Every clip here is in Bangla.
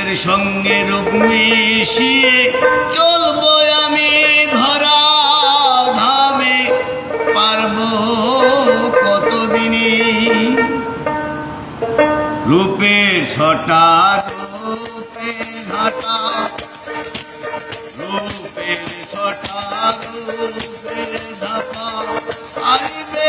রূপের সঙ্গে রূপ মিশিয়ে চলবো আমি ধরা ধামে পারব কতদিনই? রূপের ছটা ঘাটা রূপের ছটা রূপের ধাপা আসবে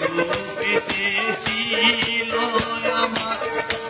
রূপিতে ছিল আমার